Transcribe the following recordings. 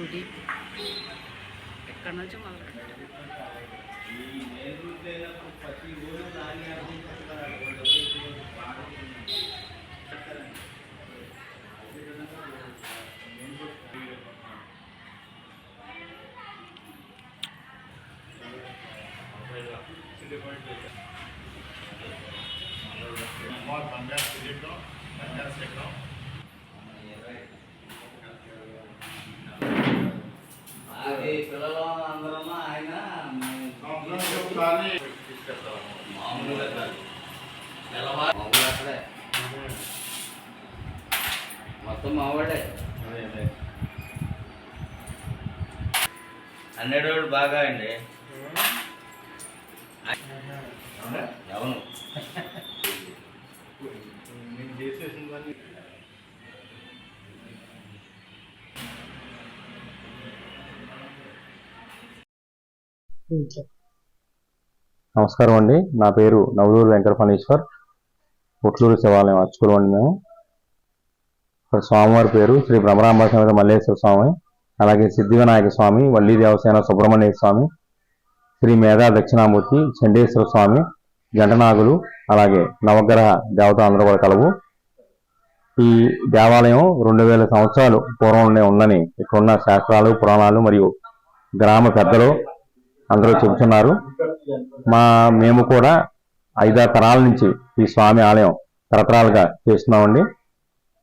గుడి ఎక్కడి నుంచి మొదలు అది పిల్లలు అందరము ఆయన మామూలుగా కాదు. నెలవారీ మామూలు అక్కడే. మొత్తం మావాడే. హండ్రెడ్ బాగా అండి. అవును? నమస్కారం అండి. నా పేరు నవలూరు వెంకట ఫణీశ్వర్ పుట్లూరు శివాలయం అర్చకులు అండి మేము. ఇక్కడ స్వామివారి పేరు శ్రీ భ్రమరాంబ సమేత మల్లేశ్వర స్వామి అలాగే సిద్ధి వినాయక స్వామి వల్లి దేవసేన సుబ్రహ్మణ్య స్వామి శ్రీ మేధా దక్షిణామూర్తి చండేశ్వర స్వామి జంటనాగులు అలాగే నవగ్రహ దేవత అందరూ కూడా కలవు. ఈ దేవాలయం రెండు వేల సంవత్సరాలు పూర్వంలోనే ఉందని ఇక్కడున్న శాస్త్రాలు పురాణాలు మరియు గ్రామ పెద్దలు అందరూ చెబుతున్నారు. మా మేము కూడా ఐదారు తరాల నుంచి ఈ స్వామి ఆలయం తరతరాలుగా చేస్తున్నామండి.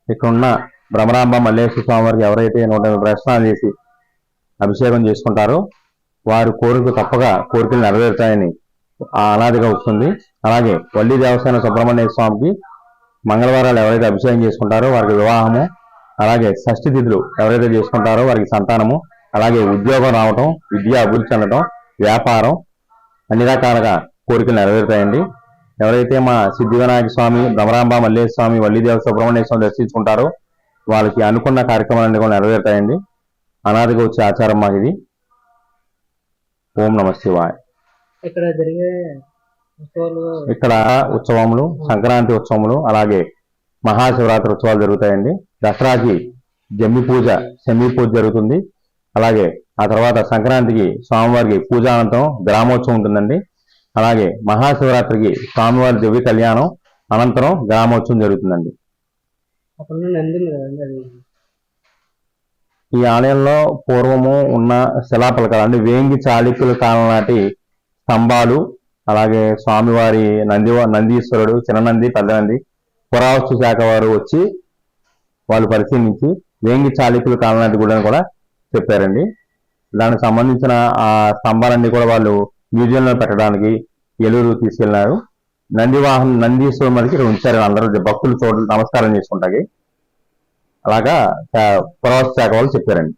ఇక్కడ ఉన్న భ్రమరాంబ మల్లేశ్వర స్వామి వారికి ఎవరైతే నూట ఎనిమిది ప్రశ్నలు చేసి అభిషేకం చేసుకుంటారో వారి కోరిక తప్పగా కోరికలు నెరవేరుతాయని ఆ అనాదిగా వస్తుంది. అలాగే వల్లి దేవస్థాన సుబ్రహ్మణ్య స్వామికి మంగళవారాలు ఎవరైతే అభిషేకం చేసుకుంటారో వారికి వివాహము అలాగే షష్ఠి తిథులు ఎవరైతే చేసుకుంటారో వారికి సంతానము అలాగే ఉద్యోగం రావటం విద్య అభివృద్ధి చెందడం వ్యాపారం అన్ని రకాలుగా కోరికలు నెరవేరుతాయండి. ఎవరైతే మా సిద్ధి వినాయక స్వామి భ్రమరాంబ మల్లేశ్వర స్వామి వల్లిదేవ సుబ్రహ్మణ్య స్వామి దర్శించుకుంటారో వాళ్ళకి అనుకున్న కార్యక్రమాలన్నీ కూడా నెరవేరుతాయండి. అనాదిగా వచ్చే ఆచారం మాకు ఇది ఓం నమ శివాయ. ఇక్కడ జరిగే ఇక్కడ ఉత్సవములు సంక్రాంతి ఉత్సవములు అలాగే మహాశివరాత్రి ఉత్సవాలు జరుగుతాయండి. దసరాకి జమ్మి పూజ శమి పూజ జరుగుతుంది. అలాగే ఆ తర్వాత సంక్రాంతికి స్వామివారికి పూజానంతరం గ్రామోత్సవం ఉంటుందండి. అలాగే మహాశివరాత్రికి స్వామివారి దివ్య కళ్యాణం అనంతరం గ్రామోత్సవం జరుగుతుందండి. ఈ ఆలయంలో పూర్వము ఉన్న శిలాపలకాలు అంటే వేంగి చాళుక్యుల కాలం నాటి స్తంభాలు అలాగే స్వామివారి నంది నందీశ్వరుడు చిన్న నంది పెద్ద నంది పురావస్తు శాఖ వారు వచ్చి వాళ్ళు పరిశీలించి వేంగి చాళుక్యుల కాలం నాటి గుడని కూడా చెప్పారండి. దానికి సంబంధించిన ఆ స్తంభాలన్నీ కూడా వాళ్ళు మ్యూజియంలో పెట్టడానికి ఏలూరు తీసుకెళ్ళారు. నంది వాహనం నందీశ్వరం ఇక్కడ ఉంచారు అందరూ. భక్తులు చూడ నమస్కారం చేసుకుంటాకి అలాగా పురావస్తు శాఖ వాళ్ళు చెప్పారండి.